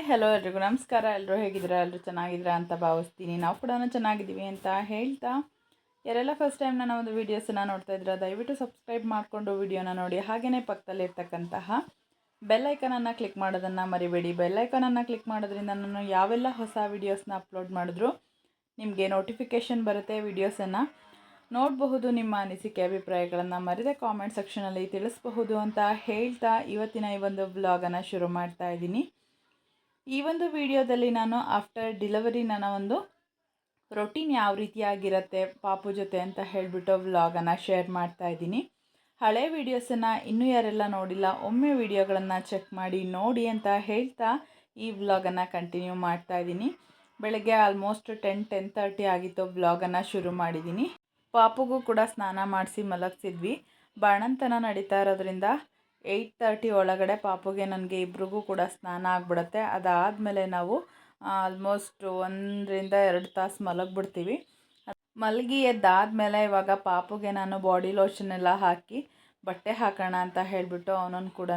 Hi hello ಎಲ್ರಿಗೂ, ನಮಸ್ಕಾರ. ಎಲ್ಲರೂ ಹೇಗಿದ್ದೀರಾ? ಎಲ್ಲರೂ ಚೆನ್ನಾಗಿದ್ದೀರಾ ಅಂತ ಭಾವಿಸ್ತೀನಿ. ನಾವು ಕೂಡ ಚೆನ್ನಾಗಿದ್ದೀವಿ ಅಂತ ಹೇಳ್ತಾ ಯಾರೆಲ್ಲ ಫಸ್ಟ್ ಟೈಮ್ ನನ್ನ ಒಂದು ವೀಡಿಯೋಸನ್ನು ನೋಡ್ತಾ ಇದ್ದೀರಾ, ದಯವಿಟ್ಟು ಸಬ್ಸ್ಕ್ರೈಬ್ ಮಾಡಿಕೊಂಡು ವೀಡಿಯೋನ ನೋಡಿ. ಹಾಗೆಯೇ ಪಕ್ಕದಲ್ಲಿರ್ತಕ್ಕಂತಹ ಬೆಲ್ಲೈಕನನ್ನು ಕ್ಲಿಕ್ ಮಾಡೋದನ್ನು ಮರಿಬೇಡಿ. ಬೆಲ್ಲೈಕನನ್ನು ಕ್ಲಿಕ್ ಮಾಡೋದ್ರಿಂದ ನಾನು ಯಾವೆಲ್ಲ ಹೊಸ ವೀಡಿಯೋಸ್ನ ಅಪ್ಲೋಡ್ ಮಾಡಿದ್ರು, ನಿಮಗೆ ನೋಟಿಫಿಕೇಷನ್ ಬರುತ್ತೆ ವೀಡಿಯೋಸನ್ನು ನೋಡಬಹುದು ನಿಮ್ಮ ಅನಿಸಿಕೆ, ಅಭಿಪ್ರಾಯಗಳನ್ನು ಮರಿದೆ ಕಾಮೆಂಟ್ ಸೆಕ್ಷನಲ್ಲಿ ತಿಳಿಸಬಹುದು ಅಂತ ಹೇಳ್ತಾ ಇವತ್ತಿನ ಈ ಒಂದು ಬ್ಲಾಗನ್ನು ಶುರು ಮಾಡ್ತಾ ಇದ್ದೀನಿ. ಈ ಒಂದು ವಿಡಿಯೋದಲ್ಲಿ ನಾನು ಆಫ್ಟರ್ ಡಿಲಿವರಿ ನನ್ನ ಒಂದು ರೊಟೀನ್ ಯಾವ ರೀತಿಯಾಗಿರುತ್ತೆ, ಪಾಪು ಜೊತೆ ಅಂತ ಹೇಳಿಬಿಟ್ಟು ವ್ಲಾಗನ್ನು ಶೇರ್ ಮಾಡ್ತಾ ಇದ್ದೀನಿ. ಹಳೆ ವೀಡಿಯೋಸನ್ನು ಇನ್ನೂ ಯಾರೆಲ್ಲ ನೋಡಿಲ್ಲ, ಒಮ್ಮೆ ವಿಡಿಯೋಗಳನ್ನು ಚೆಕ್ ಮಾಡಿ ನೋಡಿ ಅಂತ ಹೇಳ್ತಾ ಈ ವ್ಲಾಗನ್ನು ಕಂಟಿನ್ಯೂ ಮಾಡ್ತಾ ಇದ್ದೀನಿ. ಬೆಳಗ್ಗೆ ಆಲ್ಮೋಸ್ಟ್ ಟೆನ್ ಟೆನ್ ತರ್ಟಿ ಆಗಿತ್ತು ವ್ಲಾಗನ್ನು ಶುರು ಮಾಡಿದ್ದೀನಿ. ಪಾಪುಗೂ ಕೂಡ ಸ್ನಾನ ಮಾಡಿಸಿ ಮಲಗಿಸಿದ್ವಿ. ಬಾಣಂತನ ನಡೀತಾ ಇರೋದ್ರಿಂದ ಏಯ್ಟ್ ತರ್ಟಿ ಒಳಗಡೆ ಪಾಪುಗೆ ನನಗೆ ಇಬ್ರಿಗೂ ಕೂಡ ಸ್ನಾನ ಆಗಿಬಿಡುತ್ತೆ. ಅದಾದಮೇಲೆ ನಾವು ಆಲ್ಮೋಸ್ಟ್ ಒಂದರಿಂದ ಎರಡು ತಾಸು ಮಲಗಿಬಿಡ್ತೀವಿ. ಮಲಗಿ ಎದ್ದಾದಮೇಲೆ ಇವಾಗ ಪಾಪುಗೆ ನಾನು ಬಾಡಿ ಲೋಷನ್ ಎಲ್ಲ ಹಾಕಿ ಬಟ್ಟೆ ಹಾಕೋಣ ಅಂತ ಹೇಳಿಬಿಟ್ಟು ಅವನನ್ನು ಕೂಡ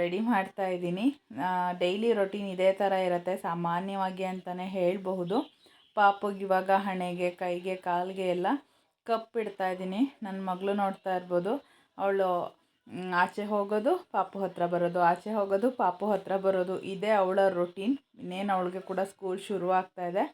ರೆಡಿ ಮಾಡ್ತಾ ಇದ್ದೀನಿ. ಡೈಲಿ ರೊಟೀನ್ ಇದೇ ಥರ ಇರುತ್ತೆ, ಸಾಮಾನ್ಯವಾಗಿ ಅಂತಲೇ ಹೇಳಬಹುದು. ಪಾಪುಗೆ ಇವಾಗ ಹಣೆಗೆ, ಕೈಗೆ, ಕಾಲಿಗೆ ಎಲ್ಲ ಕಪ್ ಇಡ್ತಾ ಇದ್ದೀನಿ. ನನ್ನ ಮಗಳು ನೋಡ್ತಾ ಇರ್ಬೋದು. ಅವಳು ಆಚೆ ಹೋಗೋದು, ಪಾಪು ಹತ್ರ ಬರೋದು, ಆಚೆ ಹೋಗೋದು, ಪಾಪು ಹತ್ರ ಬರೋದು. ಇದೇ ಅವಳ ರೊಟೀನ್ ಇನ್ನೇನು ಅವಳಿಗೆ ಕೂಡ ಸ್ಕೂಲ್ ಶುರು ಆಗ್ತಾ ಇದೆ.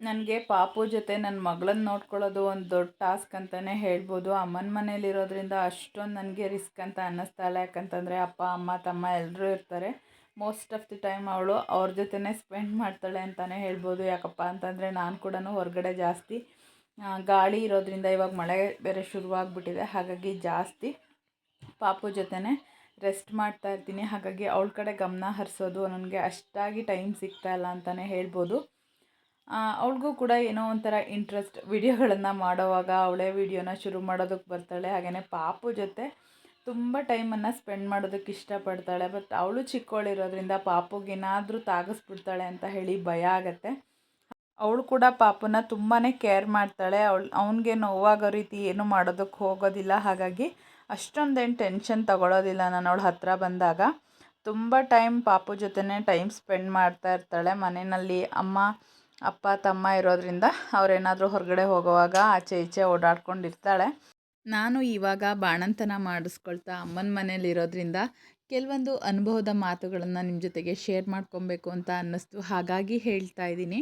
ನನಗೆ ಪಾಪು ಜೊತೆ ನನ್ನ ಮಗಳನ್ನ ನೋಡ್ಕೊಳ್ಳೋದು ಒಂದು ದೊಡ್ಡ ಟಾಸ್ಕ್ ಅಂತಲೇ ಹೇಳ್ಬೋದು. ಅಮ್ಮನ ಮನೇಲಿರೋದ್ರಿಂದ ಅಷ್ಟೊಂದು ನನಗೆ ರಿಸ್ಕ್ ಅಂತ ಅನ್ನಿಸ್ತಾ ಇಲ್ಲ. ಯಾಕಂತಂದರೆ ಅಪ್ಪ, ಅಮ್ಮ, ತಮ್ಮ ಎಲ್ಲರೂ ಇರ್ತಾರೆ. ಮೋಸ್ಟ್ ಆಫ್ ದಿ ಟೈಮ್ ಅವಳು ಅವ್ರ ಜೊತೆನೇ ಸ್ಪೆಂಡ್ ಮಾಡ್ತಾಳೆ ಅಂತಲೇ ಹೇಳ್ಬೋದು. ಯಾಕಪ್ಪ ಅಂತಂದರೆ ನಾನು ಕೂಡ ಹೊರಗಡೆ ಜಾಸ್ತಿ ಗಾಳಿ ಇರೋದ್ರಿಂದ ಇವಾಗ ಮಳೆ ಬೇರೆ ಶುರುವಾಗ್ಬಿಟ್ಟಿದೆ ಹಾಗಾಗಿ ಜಾಸ್ತಿ. ಪಾಪು ಜೊತೆನೇ ರೆಸ್ಟ್ ಮಾಡ್ತಾ ಇರ್ತೀನಿ. ಹಾಗಾಗಿ ಅವಳ ಕಡೆ ಗಮನ ಹರಿಸೋದು ನನಗೆ ಅಷ್ಟಾಗಿ ಟೈಮ್ ಸಿಗ್ತಾ ಇಲ್ಲ ಅಂತಲೇ ಹೇಳ್ಬೋದು. ಅವಳಿಗೂ ಕೂಡ ಏನೋ ಒಂಥರ ಇಂಟ್ರೆಸ್ಟ್ ವಿಡಿಯೋಗಳನ್ನು ಮಾಡೋವಾಗ ಅವಳೇ ವಿಡಿಯೋನ ಶುರು ಮಾಡೋದಕ್ಕೆ ಬರ್ತಾಳೆ. ಹಾಗೆಯೇ ಪಾಪು ಜೊತೆ ತುಂಬ ಟೈಮನ್ನು ಸ್ಪೆಂಡ್ ಮಾಡೋದಕ್ಕೆ ಇಷ್ಟಪಡ್ತಾಳೆ. ಬಟ್ ಅವಳು ಚಿಕ್ಕವಳಿರೋದ್ರಿಂದ ಪಾಪುಗೇನಾದರೂ ತಾಗಿಸ್ಬಿಡ್ತಾಳೆ ಅಂತ ಹೇಳಿ ಭಯ ಆಗುತ್ತೆ. ಅವಳು ಕೂಡ ಪಾಪುನ ತುಂಬಾ ಕೇರ್ ಮಾಡ್ತಾಳೆ. ಅವಳು, ಅವನಿಗೆ ನೋವಾಗೋ ರೀತಿ ಏನು ಮಾಡೋದಕ್ಕೆ ಹೋಗೋದಿಲ್ಲ. ಹಾಗಾಗಿ ಅಷ್ಟೊಂದೇನು ಟೆನ್ಷನ್ ತಗೊಳ್ಳೋದಿಲ್ಲ ನಾನು ಅವಳ ಹತ್ತಿರ ಬಂದಾಗ ತುಂಬ ಟೈಮ್ ಪಾಪು ಜೊತೆನೇ ಟೈಮ್ ಸ್ಪೆಂಡ್ ಮಾಡ್ತಾ ಇರ್ತಾಳೆ. ಮನೆಯಲ್ಲಿ ಅಮ್ಮ, ಅಪ್ಪ, ತಮ್ಮ ಇರೋದ್ರಿಂದ ಅವರೇನಾದರೂ ಹೊರಗಡೆ ಹೋಗುವಾಗ ಆಚೆ ಈಚೆ ಓಡಾಡ್ಕೊಂಡಿರ್ತಾಳೆ. ನಾನು ಇವಾಗ ಬಾಣಂತನ ಮಾಡಿಸ್ಕೊಳ್ತಾ ಅಮ್ಮನ ಮನೇಲಿರೋದ್ರಿಂದ ಕೆಲವೊಂದು ಅನುಭವದ ಮಾತುಗಳನ್ನು ನಿಮ್ಮ ಜೊತೆಗೆ ಶೇರ್ ಮಾಡ್ಕೊಬೇಕು ಅಂತ ಅನ್ನಿಸ್ತು. ಹಾಗಾಗಿ ಹೇಳ್ತಾ ಇದ್ದೀನಿ.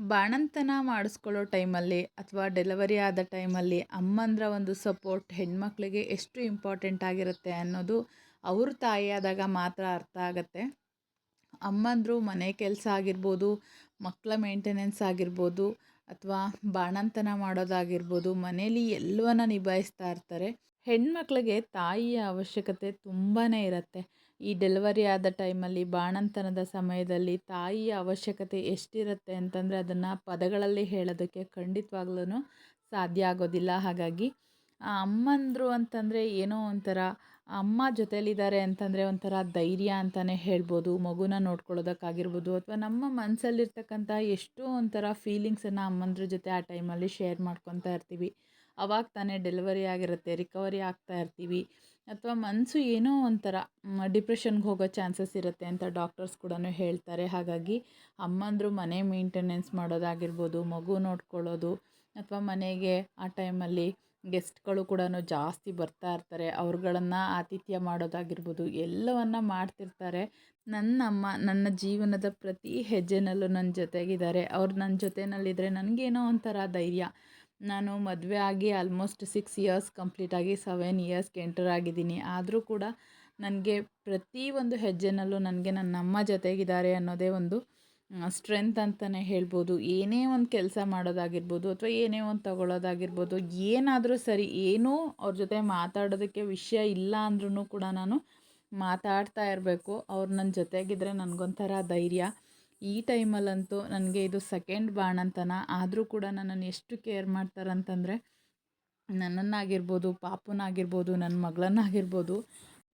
ಬಾಣಂತನ ಮಾಡಿಸ್ಕೊಳ್ಳೋ ಟೈಮಲ್ಲಿ ಅಥವಾ ಡೆಲಿವರಿ ಆದ ಟೈಮಲ್ಲಿ ಅಮ್ಮಂದ್ರ ಒಂದು ಸಪೋರ್ಟ್ ಹೆಣ್ಮಕ್ಳಿಗೆ ಎಷ್ಟು ಇಂಪಾರ್ಟೆಂಟ್ ಆಗಿರುತ್ತೆ ಅನ್ನೋದು ಅವ್ರ ತಾಯಿಯಾದಾಗ ಮಾತ್ರ ಅರ್ಥ ಆಗುತ್ತೆ. ಅಮ್ಮಂದರು ಮನೆ ಕೆಲಸ ಆಗಿರ್ಬೋದು ಮಕ್ಕಳ ಮೇಂಟೆನೆನ್ಸ್ ಆಗಿರ್ಬೋದು ಅಥವಾ ಬಾಣಂತನ ಮಾಡೋದಾಗಿರ್ಬೋದು ಮನೇಲಿ ಎಲ್ಲವನ್ನ ನಿಭಾಯಿಸ್ತಾ ಇರ್ತಾರೆ. ಹೆಣ್ಮಕ್ಳಿಗೆ ತಾಯಿಯ ಅವಶ್ಯಕತೆ ತುಂಬಾ ಇರುತ್ತೆ. ಈ ಡೆಲಿವರಿ ಆದ ಟೈಮಲ್ಲಿ ಬಾಣಂತನದ ಸಮಯದಲ್ಲಿ ತಾಯಿಯ ಅವಶ್ಯಕತೆ ಎಷ್ಟಿರುತ್ತೆ ಅಂತಂದರೆ ಅದನ್ನು ಪದಗಳಲ್ಲಿ ಹೇಳೋದಕ್ಕೆ ಖಂಡಿತವಾಗ್ಲೂ ಸಾಧ್ಯ ಆಗೋದಿಲ್ಲ. ಹಾಗಾಗಿ ಅಮ್ಮಂದರು ಅಂತಂದರೆ ಏನೋ ಒಂಥರ ಅಮ್ಮ ಜೊತೇಲಿದ್ದಾರೆ ಅಂತಂದರೆ ಒಂಥರ ಧೈರ್ಯ ಅಂತಲೇ ಹೇಳ್ಬೋದು. ಮಗುನ ನೋಡ್ಕೊಳ್ಳೋದಕ್ಕಾಗಿರ್ಬೋದು ಅಥವಾ ನಮ್ಮ ಮನಸ್ಸಲ್ಲಿರ್ತಕ್ಕಂಥ ಎಷ್ಟೋ ಒಂಥರ ಫೀಲಿಂಗ್ಸನ್ನು ಅಮ್ಮಂದ್ರ ಜೊತೆ ಆ ಟೈಮಲ್ಲಿ ಶೇರ್ ಮಾಡ್ಕೊತಾ ಇರ್ತೀವಿ. ಅವಾಗ ತಾನೇ ಡೆಲಿವರಿ ಆಗಿರುತ್ತೆ ರಿಕವರಿ ಆಗ್ತಾ ಇರ್ತೀವಿ. ಅಥವಾ ಮನಸ್ಸು ಏನೋ ಒಂಥರ ಡಿಪ್ರೆಷನ್ಗೆ ಹೋಗೋ ಚಾನ್ಸಸ್ ಇರುತ್ತೆ ಅಂತ ಡಾಕ್ಟರ್ಸ್ ಕೂಡ ಹೇಳ್ತಾರೆ. ಹಾಗಾಗಿ ಅಮ್ಮಂದರು ಮನೆ ಮೇಂಟೆನೆನ್ಸ್ ಮಾಡೋದಾಗಿರ್ಬೋದು, ಮಗು ನೋಡ್ಕೊಳ್ಳೋದು, ಅಥವಾ ಮನೆಗೆ ಆ ಟೈಮಲ್ಲಿ ಗೆಸ್ಟ್ಗಳು ಕೂಡ ಜಾಸ್ತಿ ಬರ್ತಾ ಇರ್ತಾರೆ, ಅವ್ರುಗಳನ್ನು ಆತಿಥ್ಯ ಮಾಡೋದಾಗಿರ್ಬೋದು, ಎಲ್ಲವನ್ನು ಮಾಡ್ತಿರ್ತಾರೆ. ನನ್ನ ಅಮ್ಮ ನನ್ನ ಜೀವನದ ಪ್ರತಿ ಹೆಜ್ಜೆನಲ್ಲೂ ನನ್ನ ಜೊತೆಗಿದ್ದಾರೆ. ಅವ್ರು ನನ್ನ ಜೊತೆಯಲ್ಲಿದ್ದರೆ ನನಗೇನೋ ಒಂಥರ ಧೈರ್ಯ ನಾನು ಮದುವೆ ಆಗಿ ಆಲ್ಮೋಸ್ಟ್ ಸಿಕ್ಸ್ ಇಯರ್ಸ್ ಕಂಪ್ಲೀಟಾಗಿ ಸೆವೆನ್ ಇಯರ್ಸ್ಗೆ ಎಂಟರ್ ಆಗಿದ್ದೀನಿ. ಆದರೂ ಕೂಡ ನನಗೆ ಪ್ರತಿ ಒಂದು ಹೆಜ್ಜೆನಲ್ಲೂ ನನಗೆ ನನ್ನ ಅಮ್ಮ ಜೊತೆಗಿದ್ದಾರೆ ಅನ್ನೋದೇ ಒಂದು ಸ್ಟ್ರೆಂತ್ ಅಂತಲೇ ಹೇಳ್ಬೋದು. ಏನೇ ಒಂದು ಕೆಲಸ ಮಾಡೋದಾಗಿರ್ಬೋದು ಅಥವಾ ಏನೇ ಒಂದು ತಗೊಳ್ಳೋದಾಗಿರ್ಬೋದು ಏನಾದರೂ ಸರಿ ಏನೂ ಅವ್ರ ಜೊತೆ ಮಾತಾಡೋದಕ್ಕೆ ವಿಷಯ ಇಲ್ಲ ಅಂದ್ರೂ ಕೂಡ ನಾನು ಮಾತಾಡ್ತಾ ಇರಬೇಕು. ಅವ್ರು ನನ್ನ ಜೊತೆಗಿದ್ದರೆ ನನಗೊಂಥರ ಧೈರ್ಯ. ಈ ಟೈಮಲ್ಲಂತೂ ನನಗೆ ಇದು ಸೆಕೆಂಡ್ ಬಾಣಂತನ ಆದರೂ ಕೂಡ ನನ್ನನ್ನು ಎಷ್ಟು ಕೇರ್ ಮಾಡ್ತಾರಂತಂದರೆ, ನನ್ನನ್ನಾಗಿರ್ಬೋದು, ಪಾಪನಾಗಿರ್ಬೋದು ನನ್ನ ಮಗಳನ್ನಾಗಿರ್ಬೋದು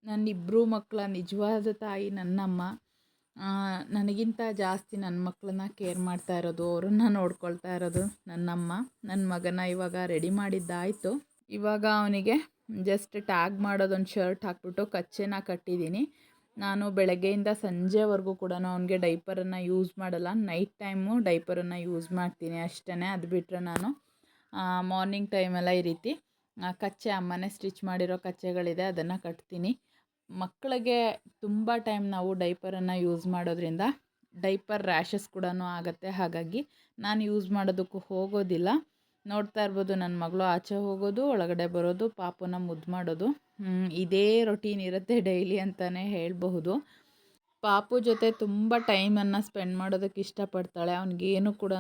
ನನ್ನ ಇಬ್ಬರು ಮಕ್ಕಳ ನಿಜವಾದ ತಾಯಿ ನನ್ನಮ್ಮ ನನಗಿಂತ ಜಾಸ್ತಿ ನನ್ನ ಮಕ್ಕಳನ್ನ ಕೇರ್ ಮಾಡ್ತಾ ಇರೋದು, ಅವರನ್ನ ನೋಡ್ಕೊಳ್ತಾ ಇರೋದು ನನ್ನಮ್ಮ. ನನ್ನ ಮಗನ ಇವಾಗ ರೆಡಿ ಮಾಡಿದ್ದಾಯಿತು. ಇವಾಗ ಅವನಿಗೆ ಜಸ್ಟ್ ಟ್ಯಾಗ್ ಮಾಡೋದೊಂದು ಶರ್ಟ್ ಹಾಕ್ಬಿಟ್ಟು ಕಚ್ಚೆನ ಕಟ್ಟಿದ್ದೀನಿ. ನಾನು ಬೆಳಗ್ಗೆಯಿಂದ ಸಂಜೆವರೆಗೂ ಕೂಡ ಅವನಿಗೆ ಡೈಪರನ್ನು ಯೂಸ್ ಮಾಡಲ್ಲ. ನೈಟ್ ಟೈಮು ಡೈಪರನ್ನು ಯೂಸ್ ಮಾಡ್ತೀನಿ ಅಷ್ಟೇ ಅದು ಬಿಟ್ಟರೆ ನಾನು ಮಾರ್ನಿಂಗ್ ಟೈಮೆಲ್ಲ ಈ ರೀತಿ ಕಚ್ಚೆ, ಅಮ್ಮನೇ ಸ್ಟಿಚ್ ಮಾಡಿರೋ ಕಚ್ಚೆಗಳಿದೆ, ಅದನ್ನು ಕಟ್ತೀನಿ. ಮಕ್ಕಳಿಗೆ ತುಂಬ ಟೈಮ್ ನಾವು ಡೈಪರನ್ನು ಯೂಸ್ ಮಾಡೋದ್ರಿಂದ ಡೈಪರ್ ರ್ಯಾಷಸ್ ಕೂಡ ಆಗುತ್ತೆ. ಹಾಗಾಗಿ ನಾನು ಯೂಸ್ ಮಾಡೋದಕ್ಕೂ ಹೋಗೋದಿಲ್ಲ. ನೋಡ್ತಾ ಇರ್ಬೋದು ನನ್ನ ಮಗಳು ಆಚೆ ಹೋಗೋದು, ಒಳಗಡೆ ಬರೋದು, ಪಾಪನ ಮುದ್ದು ಮಾಡೋದು. ಇದೇ ರೊಟೀನ್ ಇರುತ್ತೆ ಡೈಲಿ ಅಂತಲೇ ಹೇಳಬಹುದು. ಪಾಪು ಜೊತೆ ತುಂಬ ಟೈಮನ್ನು ಸ್ಪೆಂಡ್ ಮಾಡೋದಕ್ಕೆ ಇಷ್ಟಪಡ್ತಾಳೆ. ಅವ್ನಿಗೇನು ಕೂಡ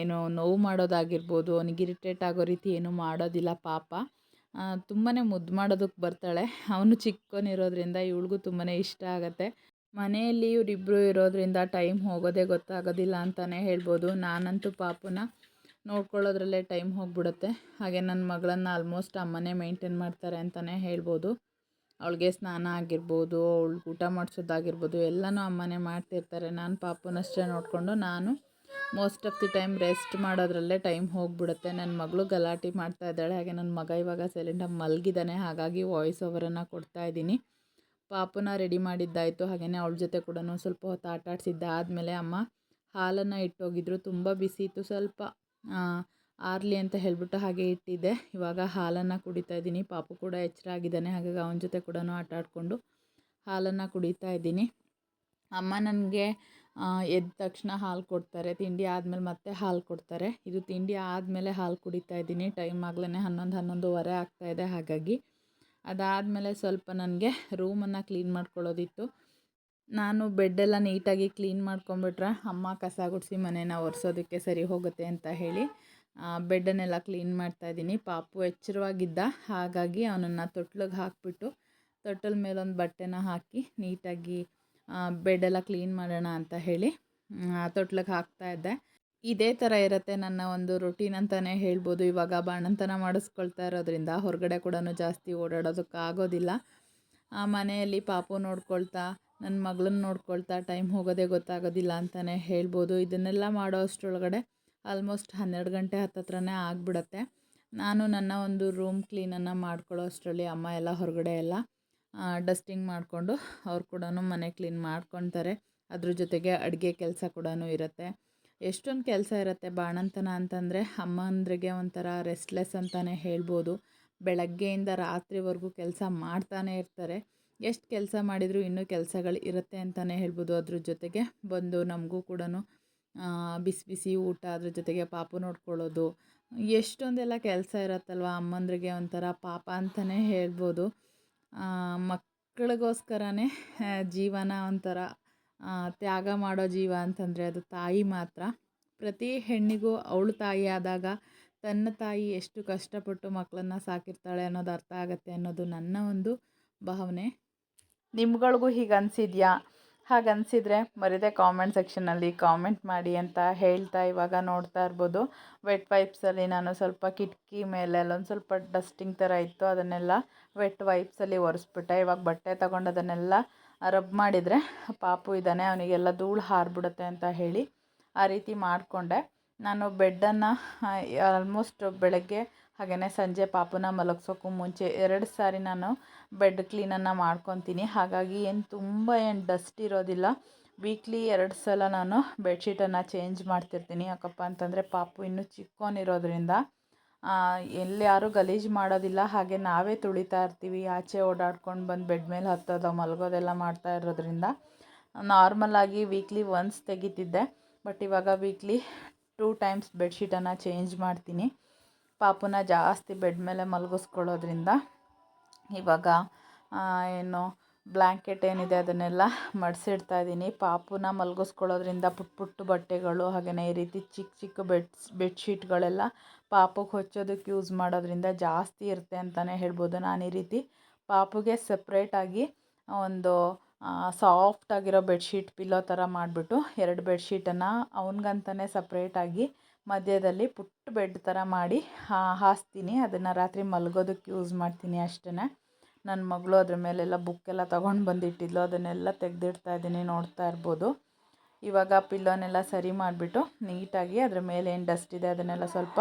ಏನು ನೋವು ಮಾಡೋದಾಗಿರ್ಬೋದು, ಅವ್ನಿಗೆ ಇರಿಟೇಟ್ ಆಗೋ ರೀತಿ ಏನೂ ಮಾಡೋದಿಲ್ಲ ಪಾಪ. ತುಂಬಾ ಮುದ್ದು ಮಾಡೋದಕ್ಕೆ ಬರ್ತಾಳೆ. ಅವನು ಚಿಕ್ಕನಿರೋದ್ರಿಂದ ಇವಳಿಗೂ ತುಂಬಾ ಇಷ್ಟ ಆಗುತ್ತೆ. ಮನೆಯಲ್ಲಿ ಇವರಿಬ್ಬರು ಇರೋದ್ರಿಂದ ಟೈಮ್ ಹೋಗೋದೇ ಗೊತ್ತಾಗೋದಿಲ್ಲ ಅಂತಲೇ ಹೇಳ್ಬೋದು. ನಾನಂತೂ ಪಾಪುನ ನೋಡ್ಕೊಳ್ಳೋದ್ರಲ್ಲೇ ಟೈಮ್ ಹೋಗ್ಬಿಡುತ್ತೆ. ಹಾಗೆ ನನ್ನ ಮಗಳನ್ನು ಆಲ್ಮೋಸ್ಟ್ ಅಮ್ಮನೇ ಮೇಂಟೈನ್ ಮಾಡ್ತಾರೆ ಅಂತಲೇ ಹೇಳ್ಬೋದು. ಅವಳಿಗೆ ಸ್ನಾನ ಆಗಿರ್ಬೋದು ಅವಳಿಗೆ ಊಟ ಮಾಡಿಸೋದಾಗಿರ್ಬೋದು, ಎಲ್ಲನೂ ಅಮ್ಮನೇ ಮಾಡ್ತಿರ್ತಾರೆ. ನಾನು ಪಾಪನಷ್ಟೇ ನೋಡಿಕೊಂಡು ನಾನು most of the time rest ಮಾಡೋದ್ರಲ್ಲೇ time ಹೋಗ್ಬಿಡುತ್ತೆ. ನನ್ನ ಮಗಳು ಗಲಾಟೆ ಮಾಡ್ತಾ ಇದ್ದಾಳೆ. ಹಾಗೆ ನನ್ನ ಮಗ ಇವಾಗ ಸೈಲೆಂಟಾಗಿ ಮಲಗಿದ್ದಾನೆ ಹಾಗಾಗಿ ವಾಯ್ಸ್ ಓವರನ್ನು ಕೊಡ್ತಾ ಇದ್ದೀನಿ. ಪಾಪನ ರೆಡಿ ಮಾಡಿದ್ದಾಯಿತು. ಹಾಗೆಯೇ ಅವಳ ಜೊತೆ ಕೂಡ ಸ್ವಲ್ಪ ಹೊತ್ತು ಆಟ ಆಡಿಸಿದ್ದೆ ಆದಮೇಲೆ ಅಮ್ಮ ಹಾಲನ್ನು ಇಟ್ಟೋಗಿದ್ರು. ತುಂಬ ಬಿಸಿ ಇತ್ತು. ಸ್ವಲ್ಪ ಆರಲಿ ಅಂತ ಹೇಳಿಬಿಟ್ಟು ಹಾಗೆ ಇಟ್ಟಿದ್ದೆ. ಇವಾಗ ಹಾಲನ್ನು ಕುಡಿತಾ ಇದ್ದೀನಿ. ಪಾಪು ಕೂಡ ಎಚ್ಚರ ಆಗಿದ್ದಾನೆ, ಹಾಗಾಗಿ ಅವನ ಜೊತೆ ಕೂಡ ಆಟ ಆಡಿಕೊಂಡು ಹಾಲನ್ನು ಕುಡಿತಾ ಇದ್ದೀನಿ. ಅಮ್ಮ ನನಗೆ ಎದ್ದ ತಕ್ಷಣ ಹಾಲು ಕೊಡ್ತಾರೆ. ತಿಂಡಿ ಆದಮೇಲೆ ಮತ್ತೆ ಹಾಲು ಕೊಡ್ತಾರೆ. ಇದು ತಿಂಡಿ ಆದಮೇಲೆ ಹಾಲು ಕುಡಿತಾ ಇದ್ದೀನಿ. ಟೈಮ್ ಆಗ್ಲೇ ಹನ್ನೊಂದು ಹನ್ನೊಂದುವರೆ ಆಗ್ತಾಯಿದೆ ಹಾಗಾಗಿ. ಅದಾದಮೇಲೆ ಸ್ವಲ್ಪ ನನಗೆ ರೂಮನ್ನು ಕ್ಲೀನ್ ಮಾಡ್ಕೊಳ್ಳೋದಿತ್ತು. ನಾನು ಬೆಡ್ಡೆಲ್ಲ ನೀಟಾಗಿ ಕ್ಲೀನ್ ಮಾಡ್ಕೊಂಬಿಟ್ರೆ ಅಮ್ಮ ಕಸ ಗುಡಿಸಿ ಮನೇನ ಒರೆಸೋದಕ್ಕೆ ಸರಿ ಹೋಗುತ್ತೆ ಅಂತ ಹೇಳಿ ಬೆಡ್ಡನ್ನೆಲ್ಲ ಕ್ಲೀನ್ ಮಾಡ್ತಾಯಿದ್ದೀನಿ ಪಾಪು ಎಚ್ಚರವಾಗಿದ್ದ ಹಾಗಾಗಿ ಅವನನ್ನು ತೊಟ್ಲಿಗೆ ಹಾಕಿಬಿಟ್ಟು ತೊಟ್ಟಲ ಮೇಲೊಂದು ಬಟ್ಟೆನ ಹಾಕಿ ನೀಟಾಗಿ ಬೆಡ್ಡೆಲ್ಲ ಕ್ಲೀನ್ ಮಾಡೋಣ ಅಂತ ಹೇಳಿ ತೊಟ್ಲಿಗೆ ಹಾಕ್ತಾಯಿದ್ದೆ ಇದೇ ಥರ ಇರುತ್ತೆ ನನ್ನ ಒಂದು ರೊಟೀನ್ ಅಂತಲೇ ಹೇಳ್ಬೋದು. ಇವಾಗ ಬಾಣಂತನ ಮಾಡಿಸ್ಕೊಳ್ತಾ ಇರೋದ್ರಿಂದ ಹೊರಗಡೆ ಕೂಡ ಜಾಸ್ತಿ ಓಡಾಡೋದಕ್ಕೆ ಆಗೋದಿಲ್ಲ ಮನೆಯಲ್ಲಿ ಪಾಪು ನೋಡ್ಕೊಳ್ತಾ ನನ್ನ ಮಗಳನ್ನ ನೋಡ್ಕೊಳ್ತಾ ಟೈಮ್ ಹೋಗೋದೇ ಗೊತ್ತಾಗೋದಿಲ್ಲ ಅಂತಲೇ ಹೇಳ್ಬೋದು. ಇದನ್ನೆಲ್ಲ ಮಾಡೋ ಅಷ್ಟರೊಳಗಡೆ ಆಲ್ಮೋಸ್ಟ್ ಹನ್ನೆರಡು ಗಂಟೆ ಹತ್ತತ್ರನೇ ಆಗಿಬಿಡತ್ತೆ. ನಾನು ನನ್ನ ಒಂದು ರೂಮ್ ಕ್ಲೀನನ್ನು ಮಾಡ್ಕೊಳ್ಳೋ ಅಷ್ಟರಲ್ಲಿ ಅಮ್ಮ ಎಲ್ಲ ಹೊರಗಡೆ ಎಲ್ಲ ಡಸ್ಟಿಂಗ್ ಮಾಡಿಕೊಂಡು ಅವ್ರು ಕೂಡ ಮನೆ ಕ್ಲೀನ್ ಮಾಡ್ಕೊತಾರೆ. ಅದ್ರ ಜೊತೆಗೆ ಅಡುಗೆ ಕೆಲಸ ಕೂಡ ಇರುತ್ತೆ. ಎಷ್ಟೊಂದು ಕೆಲಸ ಇರುತ್ತೆ ಬಾಣಂತನ ಅಂತಂದರೆ ಅಮ್ಮಂದ್ರಿಗೆ ಒಂಥರ ರೆಸ್ಟ್ಲೆಸ್ ಅಂತಲೇ ಹೇಳ್ಬೋದು. ಬೆಳಗ್ಗೆಯಿಂದ ರಾತ್ರಿವರೆಗೂ ಕೆಲಸ ಮಾಡ್ತಾನೆ ಇರ್ತಾರೆ. ಎಷ್ಟು ಕೆಲಸ ಮಾಡಿದರೂ ಇನ್ನೂ ಕೆಲಸಗಳು ಇರುತ್ತೆ ಅಂತಲೇ ಹೇಳ್ಬೋದು ಅದ್ರ ಜೊತೆಗೆ. ಬಂದು ನಮಗೂ ಕೂಡ ಬಿಸಿ ಬಿಸಿ ಊಟ ಅದ್ರ ಜೊತೆಗೆ ಪಾಪು ನೋಡ್ಕೊಳ್ಳೋದು. ಎಷ್ಟೊಂದೆಲ್ಲ ಕೆಲಸ ಇರುತ್ತಲ್ವ ಅಮ್ಮಂದ್ರಿಗೆ ಒಂಥರ ಪಾಪ ಅಂತಲೇ ಹೇಳ್ಬೋದು. ಮಕ್ಕಳಿಗೋಸ್ಕರನೇ ಜೀವನ ಒಂಥರ ತ್ಯಾಗ ಮಾಡೋ ಜೀವ ಅಂತಂದರೆ ಅದು ತಾಯಿ ಮಾತ್ರ. ಪ್ರತಿ ಹೆಣ್ಣಿಗೂ ಅವಳು ತಾಯಿ ಆದಾಗ ತನ್ನ ತಾಯಿ ಎಷ್ಟು ಕಷ್ಟಪಟ್ಟು ಮಕ್ಕಳನ್ನ ಸಾಕಿರ್ತಾಳೆ ಅನ್ನೋದು ಅರ್ಥ ಆಗುತ್ತೆ ಅನ್ನೋದು ನನ್ನ ಒಂದು ಭಾವನೆ. ನಿಮ್ಗಳಿಗೂ ಹೀಗೆ ಅನಿಸಿದ್ಯಾ? ಹಾಗೆ ಅನಿಸಿದರೆ ಮರಿದೆ ಕಾಮೆಂಟ್ ಸೆಕ್ಷನಲ್ಲಿ ಕಾಮೆಂಟ್ ಮಾಡಿ ಅಂತ ಹೇಳ್ತಾ ಇವಾಗ ನೋಡ್ತಾ ಇರ್ಬೋದು. ವೆಟ್ ವೈಪ್ಸಲ್ಲಿ ನಾನು ಸ್ವಲ್ಪ ಕಿಟಕಿ ಮೇಲೆ ಅಲ್ಲೊಂದು ಸ್ವಲ್ಪ ಡಸ್ಟಿಂಗ್ ಥರ ಇತ್ತು, ಅದನ್ನೆಲ್ಲ ವೆಟ್ ವೈಪ್ಸಲ್ಲಿ ಒರೆಸ್ಬಿಟ್ಟೆ. ಇವಾಗ ಬಟ್ಟೆ ತೊಗೊಂಡು ಅದನ್ನೆಲ್ಲ ರಬ್ ಮಾಡಿದರೆ ಪಾಪು ಇದ್ದಾನೆ, ಅವನಿಗೆಲ್ಲ ಧೂಳು ಹಾರಿಬಿಡುತ್ತೆ ಅಂತ ಹೇಳಿ ಆ ರೀತಿ ಮಾಡಿಕೊಂಡೆ. ನಾನು ಬೆಡ್ಡನ್ನು ಆಲ್ಮೋಸ್ಟ್ ಬೆಳಗ್ಗೆ ಹಾಗೆಯೇ ಸಂಜೆ ಪಾಪುನ ಮಲಗ್ಸೋಕ್ಕೂ ಮುಂಚೆ ಎರಡು ಸಾರಿ ನಾನು ಬೆಡ್ ಕ್ಲೀನನ್ನು ಮಾಡ್ಕೊತೀನಿ. ಹಾಗಾಗಿ ಏನು ತುಂಬ ಏನು ಡಸ್ಟ್ ಇರೋದಿಲ್ಲ. ವೀಕ್ಲಿ ಎರಡು ಸಲ ನಾನು ಬೆಡ್ಶೀಟನ್ನು ಚೇಂಜ್ ಮಾಡ್ತಿರ್ತೀನಿ. ಯಾಕಪ್ಪ ಅಂತಂದರೆ ಪಾಪು ಇನ್ನೂ ಚಿಕ್ಕೋನಿರೋದ್ರಿಂದ ಎಲ್ಲಿ ಯಾರೂ ಗಲೀಜು ಮಾಡೋದಿಲ್ಲ. ಹಾಗೆ ನಾವೇ ತುಳಿತಾ ಇರ್ತೀವಿ. ಆಚೆ ಓಡಾಡ್ಕೊಂಡು ಬಂದು ಬೆಡ್ ಮೇಲೆ ಹತ್ತೋದು, ಮಲಗೋದೆಲ್ಲ ಮಾಡ್ತಾ ಇರೋದ್ರಿಂದ ನಾರ್ಮಲಾಗಿ ವೀಕ್ಲಿ ಒನ್ಸ್ ತೆಗಿತಿದ್ದೆ. ಬಟ್ ಇವಾಗ ವೀಕ್ಲಿ ಟೂ ಟೈಮ್ಸ್ ಬೆಡ್ಶೀಟನ್ನು ಚೇಂಜ್ ಮಾಡ್ತೀನಿ. ಪಾಪುನ ಜಾಸ್ತಿ ಬೆಡ್ ಮೇಲೆ ಮಲಗಿಸ್ಕೊಳ್ಳೋದ್ರಿಂದ ಇವಾಗ ಏನು ಬ್ಲ್ಯಾಂಕೆಟ್ ಏನಿದೆ ಅದನ್ನೆಲ್ಲ ಮಡಿಸಿಡ್ತಾ ಇದ್ದೀನಿ. ಪಾಪುನ ಮಲಗಿಸ್ಕೊಳ್ಳೋದ್ರಿಂದ ಪುಟ್ಟ ಪುಟ್ಟ ಬಟ್ಟೆಗಳು ಹಾಗೆಯೇ ಈ ರೀತಿ ಚಿಕ್ಕ ಚಿಕ್ಕ ಬೆಡ್ಸ್, ಬೆಡ್ಶೀಟ್ಗಳೆಲ್ಲ ಪಾಪುಗೆ ಹೊಚ್ಚೋದಕ್ಕೆ ಯೂಸ್ ಮಾಡೋದ್ರಿಂದ ಜಾಸ್ತಿ ಇರುತ್ತೆ ಅಂತಲೇ ಹೇಳ್ಬೋದು. ನಾನು ಈ ರೀತಿ ಪಾಪುಗೆ ಸಪ್ರೇಟಾಗಿ ಒಂದು ಸಾಫ್ಟಾಗಿರೋ ಬೆಡ್ಶೀಟ್ ಪಿಲ್ಲೋ ಥರ ಮಾಡಿಬಿಟ್ಟು ಎರಡು ಬೆಡ್ಶೀಟನ್ನು ಅವನಿಗಂತಲೇ ಸಪ್ರೇಟಾಗಿ ಮಧ್ಯದಲ್ಲಿ ಪುಟ್ಟ ಬೆಡ್ ಥರ ಮಾಡಿ ಹಾಸ್ತೀನಿ. ಅದನ್ನು ರಾತ್ರಿ ಮಲಗೋದಕ್ಕೆ ಯೂಸ್ ಮಾಡ್ತೀನಿ ಅಷ್ಟೇ ನನ್ನ ಮಗಳು ಅದ್ರ ಮೇಲೆಲ್ಲ ಬುಕ್ಕೆಲ್ಲ ತೊಗೊಂಡು ಬಂದಿಟ್ಟಿದ್ಲು. ಅದನ್ನೆಲ್ಲ ತೆಗೆದಿಡ್ತಾ ಇದ್ದೀನಿ, ನೋಡ್ತಾ ಇರ್ಬೋದು. ಇವಾಗ ಪಿಲ್ಲೋನೆಲ್ಲ ಸರಿ ಮಾಡಿಬಿಟ್ಟು ನೀಟಾಗಿ ಅದ್ರ ಮೇಲೆ ಏನು ಡಸ್ಟ್ ಇದೆ ಅದನ್ನೆಲ್ಲ ಸ್ವಲ್ಪ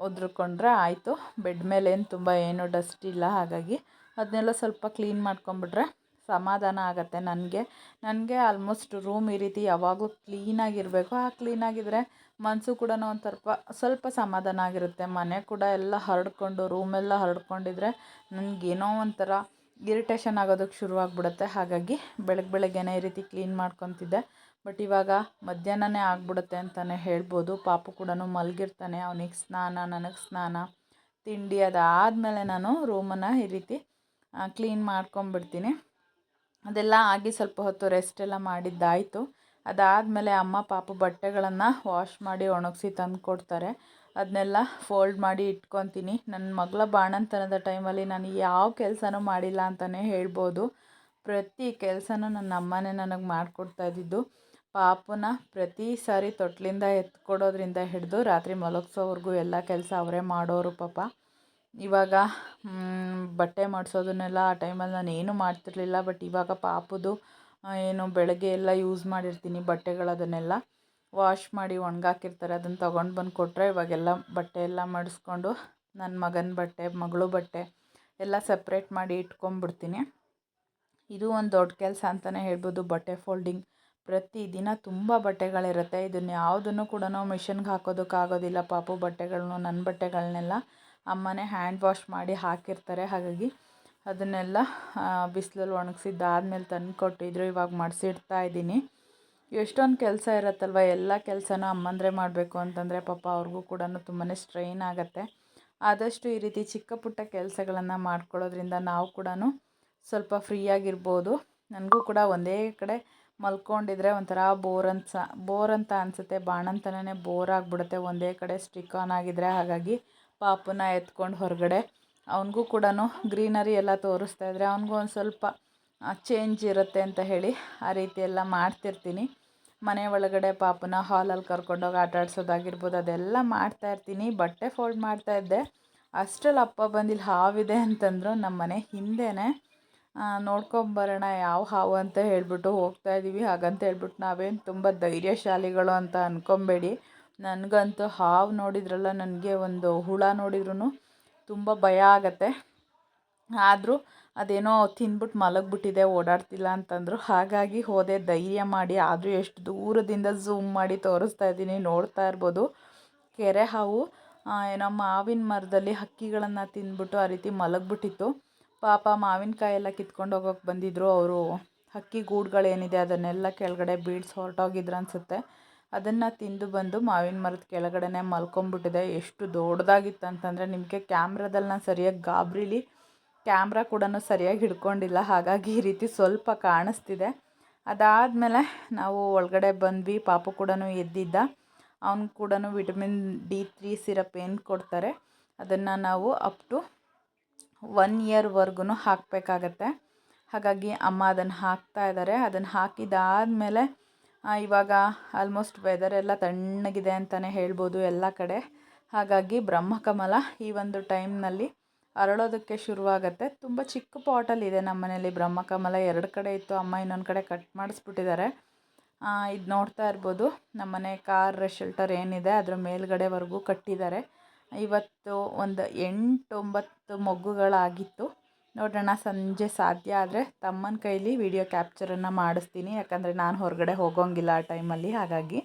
ಒದ್ರಿಕೊಂಡ್ರೆ ಆಯಿತು. ಬೆಡ್ ಮೇಲೆ ಏನು ತುಂಬ ಏನು ಡಸ್ಟ್ ಇಲ್ಲ. ಹಾಗಾಗಿ ಅದನ್ನೆಲ್ಲ ಸ್ವಲ್ಪ ಕ್ಲೀನ್ ಮಾಡ್ಕೊಂಬಿಟ್ರೆ ಸಮಾಧಾನ ಆಗುತ್ತೆ ನನಗೆ. ನನಗೆ ಆಲ್ಮೋಸ್ಟ್ ರೂಮ್ ಈ ರೀತಿ ಯಾವಾಗಲೂ ಕ್ಲೀನಾಗಿರಬೇಕು ಆ ಕ್ಲೀನಾಗಿದ್ದರೆ ಮನಸ್ಸು ಕೂಡ ಒಂದು ಸ್ವಲ್ಪ ಸ್ವಲ್ಪ ಸಮಾಧಾನ ಆಗಿರುತ್ತೆ. ಮನೆ ಕೂಡ ಎಲ್ಲ ಹರಡ್ಕೊಂಡು ರೂಮೆಲ್ಲ ಹರಡ್ಕೊಂಡಿದ್ರೆ ನನಗೇನೋ ಒಂಥರ ಇರಿಟೇಷನ್ ಆಗೋದಕ್ಕೆ ಶುರುವಾಗ್ಬಿಡುತ್ತೆ. ಹಾಗಾಗಿ ಬೆಳಗ್ಗೆ ಬೆಳಗ್ಗೆನೇ ಈ ರೀತಿ ಕ್ಲೀನ್ ಮಾಡ್ಕೊತಿದ್ದೆ. ಬಟ್ ಇವಾಗ ಮಧ್ಯಾಹ್ನನೇ ಆಗ್ಬಿಡುತ್ತೆ ಅಂತಲೇ ಹೇಳ್ಬೋದು. ಪಾಪು ಕೂಡ ಮಲಗಿರ್ತಾನೆ. ಅವನಿಗೆ ಸ್ನಾನ, ನನಗೆ ಸ್ನಾನ, ತಿಂಡಿ ಅದಾದಮೇಲೆ ನಾನು ರೂಮನ್ನು ಈ ರೀತಿ ಕ್ಲೀನ್ ಮಾಡ್ಕೊಂಬಿಡ್ತೀನಿ. ಅದೆಲ್ಲ ಆಗಿ ಸ್ವಲ್ಪ ಹೊತ್ತು ರೆಸ್ಟ್ ಎಲ್ಲ ಮಾಡಿದ್ದಾಯಿತು. ಅದಾದಮೇಲೆ ಅಮ್ಮ ಪಾಪು ಬಟ್ಟೆಗಳನ್ನು ವಾಶ್ ಮಾಡಿ ಒಣಗಿಸಿ ತಂದು ಕೊಡ್ತಾರೆ. ಅದನ್ನೆಲ್ಲ ಫೋಲ್ಡ್ ಮಾಡಿ ಇಟ್ಕೊತೀನಿ. ನನ್ನ ಮಗಳ ಬಾಣಂತನದ ಟೈಮಲ್ಲಿ ನಾನು ಯಾವ ಕೆಲಸನೂ ಮಾಡಿಲ್ಲ ಅಂತಲೇ ಹೇಳ್ಬೋದು. ಪ್ರತಿ ಕೆಲಸನೂ ನನ್ನ ಅಮ್ಮನೇ ನನಗೆ ಮಾಡಿಕೊಡ್ತಾ ಇದ್ದಿದ್ದು. ಪಾಪುನ ಪ್ರತಿ ಸಾರಿ ತೊಟ್ಲಿಂದ ಎತ್ಕೊಡೋದ್ರಿಂದ ಹಿಡಿದು ರಾತ್ರಿ ಮಲಗಿಸೋವರೆಗೂ ಎಲ್ಲ ಕೆಲಸ ಅವರೇ ಮಾಡೋರು ಪಾಪ. ಇವಾಗ ಬಟ್ಟೆ ಮಾಡಿಸೋದನ್ನೆಲ್ಲ ಆ ಟೈಮಲ್ಲಿ ನಾನು ಏನು ಮಾಡ್ತಿರಲಿಲ್ಲ, ಬಟ್ ಇವಾಗ ಪಾಪುದು ಏನು ಬೆಳಗ್ಗೆ ಎಲ್ಲ ಯೂಸ್ ಮಾಡಿರ್ತೀನಿ ಬಟ್ಟೆಗಳದನ್ನೆಲ್ಲ ವಾಶ್ ಮಾಡಿ ಒಣಗಾಕಿರ್ತಾರೆ, ಅದನ್ನು ತೊಗೊಂಡು ಬಂದು ಕೊಟ್ಟರೆ ಇವಾಗೆಲ್ಲ ಬಟ್ಟೆ ಎಲ್ಲ ಮಡಿಸ್ಕೊಂಡು ನನ್ನ ಮಗನ ಬಟ್ಟೆ, ಮಗಳು ಬಟ್ಟೆ ಎಲ್ಲ ಸಪ್ರೇಟ್ ಮಾಡಿ ಇಟ್ಕೊಂಬಿಡ್ತೀನಿ ಇದು ಒಂದು ದೊಡ್ಡ ಕೆಲಸ ಅಂತಲೇ ಹೇಳ್ಬೋದು, ಬಟ್ಟೆ ಫೋಲ್ಡಿಂಗ್. ಪ್ರತಿದಿನ ತುಂಬ ಬಟ್ಟೆಗಳಿರುತ್ತೆ, ಇದನ್ನು ಯಾವುದನ್ನು ಕೂಡ ಮಿಷನ್ಗೆ ಹಾಕೋದಕ್ಕಾಗೋದಿಲ್ಲ ಪಾಪು ಬಟ್ಟೆಗಳನ್ನೂ ನನ್ನ ಬಟ್ಟೆಗಳನ್ನೆಲ್ಲ ಅಮ್ಮನೇ ಹ್ಯಾಂಡ್ ವಾಶ್ ಮಾಡಿ ಹಾಕಿರ್ತಾರೆ. ಹಾಗಾಗಿ ಅದನ್ನೆಲ್ಲ ಬಿಸಿಲಲ್ಲಿ ಒಣಗಿಸಿದ್ದಾದ್ಮೇಲೆ ತಂದು ಕೊಟ್ಟಿದ್ರು. ಇವಾಗ ಮಾಡಿಸಿಡ್ತಾ ಇದ್ದೀನಿ. ಎಷ್ಟೊಂದು ಕೆಲಸ ಇರುತ್ತಲ್ವ? ಎಲ್ಲ ಕೆಲಸನೂ ಅಮ್ಮಂದ್ರೆ ಮಾಡಬೇಕು ಅಂತಂದರೆ ಪಾಪ ಅವ್ರಿಗೂ ಕೂಡ ತುಂಬಾ ಸ್ಟ್ರೈನ್ ಆಗುತ್ತೆ. ಆದಷ್ಟು ಈ ರೀತಿ ಚಿಕ್ಕ ಪುಟ್ಟ ಕೆಲಸಗಳನ್ನು ಮಾಡ್ಕೊಳ್ಳೋದ್ರಿಂದ ನಾವು ಕೂಡ ಸ್ವಲ್ಪ ಫ್ರೀಯಾಗಿರ್ಬೋದು ನನಗೂ ಕೂಡ ಒಂದೇ ಕಡೆ ಮಲ್ಕೊಂಡಿದ್ರೆ ಒಂಥರ ಬೋರ್ ಅನ್ಸ ಬೋರ್ ಅಂತ ಅನಿಸುತ್ತೆ. ಬಾಣಂತನೇ ಬೋರ್ ಆಗಿಬಿಡುತ್ತೆ. ಒಂದೇ ಕಡೆ ಸ್ಟಿಕ್ ಆನ್ ಆಗಿದ್ರೆ. ಹಾಗಾಗಿ ಪಾಪುನ ಎತ್ಕೊಂಡು ಹೊರಗಡೆ. ಅವನಿಗೂ ಕೂಡ ಗ್ರೀನರಿ ಎಲ್ಲ ತೋರಿಸ್ತಾ ಇದ್ದರೆ ಅವನಿಗೂ ಒಂದು ಸ್ವಲ್ಪ ಚೇಂಜ್ ಇರುತ್ತೆ ಅಂತ ಹೇಳಿ ಆ ರೀತಿ ಎಲ್ಲ ಮಾಡ್ತಿರ್ತೀನಿ. ಮನೆ ಒಳಗಡೆ ಪಾಪನ ಹಾಲಲ್ಲಿ ಕರ್ಕೊಂಡೋಗಿ ಆಟ ಆಡ್ಸೋದಾಗಿರ್ಬೋದು, ಅದೆಲ್ಲ ಮಾಡ್ತಾಯಿರ್ತೀನಿ ಬಟ್ಟೆ ಫೋಲ್ಡ್ ಮಾಡ್ತಾ ಇದ್ದೆ. ಅಷ್ಟರಲ್ಲಿ ಅಪ್ಪ ಬಂದಿಲ್ಲಿ ಹಾವಿದೆ ಅಂತಂದ್ರು ನಮ್ಮ ಮನೆ ಹಿಂದೆನೆ. ನೋಡ್ಕೊಂಬರೋಣ ಯಾವ ಹಾವು ಅಂತ ಹೇಳಿಬಿಟ್ಟು ಹೋಗ್ತಾ ಇದ್ದೀವಿ ಹಾಗಂತ ಹೇಳ್ಬಿಟ್ಟು ನಾವೇನು ತುಂಬ ಧೈರ್ಯಶಾಲಿಗಳು ಅಂತ ಅಂದ್ಕೊಬೇಡಿ ನನಗಂತೂ ಹಾವು ನೋಡಿದ್ರಲ್ಲ, ನನಗೆ ಒಂದು ಹುಳ ನೋಡಿದ್ರೂ ತುಂಬ ಭಯ ಆಗುತ್ತೆ. ಆದರೂ ಅದೇನೋ ತಿಂದ್ಬಿಟ್ಟು ಮಲಗಿಬಿಟ್ಟಿದೆ, ಓಡಾಡ್ತಿಲ್ಲ ಅಂತಂದರು. ಹಾಗಾಗಿ ಹೋದೆ, ಧೈರ್ಯ ಮಾಡಿ, ಆದರೂ ಎಷ್ಟು ದೂರದಿಂದ ಝೂಮ್ ಮಾಡಿ ತೋರಿಸ್ತಾ ಇದ್ದೀನಿ, ನೋಡ್ತಾ ಇರ್ಬೋದು. ಕೆರೆ ಹಾವು ಏನೋ ಮಾವಿನ ಮರದಲ್ಲಿ ಹಕ್ಕಿಗಳನ್ನು ತಿಂದ್ಬಿಟ್ಟು ಆ ರೀತಿ ಮಲಗಿಬಿಟ್ಟಿತ್ತು. ಪಾಪ ಮಾವಿನಕಾಯಿ ಎಲ್ಲ ಕಿತ್ಕೊಂಡು ಹೋಗೋಕೆ ಬಂದಿದ್ದರು ಅವರು ಹಕ್ಕಿ ಗೂಡುಗಳೇನಿದೆ ಅದನ್ನೆಲ್ಲ ಕೆಳಗಡೆ ಬೀಳ್ಸಿ ಹೊರಟೋಗಿದ್ರು ಅನಿಸುತ್ತೆ. ಅದನ್ನು ತಿಂದು ಬಂದು ಮಾವಿನ ಮರದ ಕೆಳಗಡೆನೇ ಮಲ್ಕೊಂಬಿಟ್ಟಿದೆ. ಎಷ್ಟು ದೊಡ್ಡದಾಗಿತ್ತು ಅಂತಂದರೆ ನಿಮಗೆ ಕ್ಯಾಮ್ರಾದಲ್ಲಿ ನಾನು ಸರಿಯಾಗಿ ಗಾಬರಿಲಿ ಕ್ಯಾಮ್ರಾ ಕೂಡ ಸರಿಯಾಗಿ ಹಿಡ್ಕೊಂಡಿಲ್ಲ. ಹಾಗಾಗಿ ಈ ರೀತಿ ಸ್ವಲ್ಪ ಕಾಣಿಸ್ತಿದೆ. ಅದಾದಮೇಲೆ ನಾವು ಒಳಗಡೆ ಬಂದ್ವಿ. ಪಾಪು ಕೂಡ ಎದ್ದಿದ್ದ. ಅವನು ಕೂಡ ವಿಟಮಿನ್ ಡಿ ತ್ರೀ ಸಿರಪ್ ಏನು ಕೊಡ್ತಾರೆ ಅದನ್ನು ನಾವು ಅಪ್ ಟು ಒನ್ ಇಯರ್ವರೆಗೂ ಹಾಕಬೇಕಾಗತ್ತೆ. ಹಾಗಾಗಿ ಅಮ್ಮ ಅದನ್ನು ಹಾಕ್ತಾ ಇದ್ದಾರೆ ಅದನ್ನು ಹಾಕಿದಾದಮೇಲೆ ಇವಾಗ ಆಲ್ಮೋಸ್ಟ್ ವೆದರ್ ಎಲ್ಲ ತಣ್ಣಗಿದೆ ಅಂತಲೇ ಹೇಳ್ಬೋದು ಎಲ್ಲ ಕಡೆ. ಹಾಗಾಗಿ ಬ್ರಹ್ಮಕಮಲ ಈ ಒಂದು ಟೈಮ್ನಲ್ಲಿ ಅರಳೋದಕ್ಕೆ ಶುರುವಾಗತ್ತೆ. ತುಂಬ ಚಿಕ್ಕ ಪಾಟಲ್ಲಿದೆ ನಮ್ಮ ಮನೇಲಿ ಬ್ರಹ್ಮಕಮಲ. ಎರಡು ಕಡೆ ಇತ್ತು. ಅಮ್ಮ ಇನ್ನೊಂದು ಕಡೆ ಕಟ್ ಮಾಡಿಸ್ಬಿಟ್ಟಿದ್ದಾರೆ. ಇದು ನೋಡ್ತಾ ಇರ್ಬೋದು. ನಮ್ಮ ಮನೆ ಕಾರ್ ಶೆಲ್ಟರ್ ಏನಿದೆ, ಅದರ ಮೇಲ್ಗಡೆವರೆಗೂ ಕಟ್ಟಿದ್ದಾರೆ. ಇವತ್ತು ಒಂದು ಎಂಟು ಒಂಬತ್ತು ಮೊಗ್ಗುಗಳಾಗಿತ್ತು. ನೋಡೋಣ ಸಂಜೆ ಸಾಧ್ಯ ಆದರೆ ತಮ್ಮನ ಕೈಲಿ ವಿಡಿಯೋ ಕ್ಯಾಪ್ಚರನ್ನು ಮಾಡಿಸ್ತೀನಿ. ಯಾಕಂದರೆ ನಾನು ಹೊರಗಡೆ ಹೋಗೋಂಗಿಲ್ಲ ಆ ಟೈಮಲ್ಲಿ ಹಾಗಾಗಿ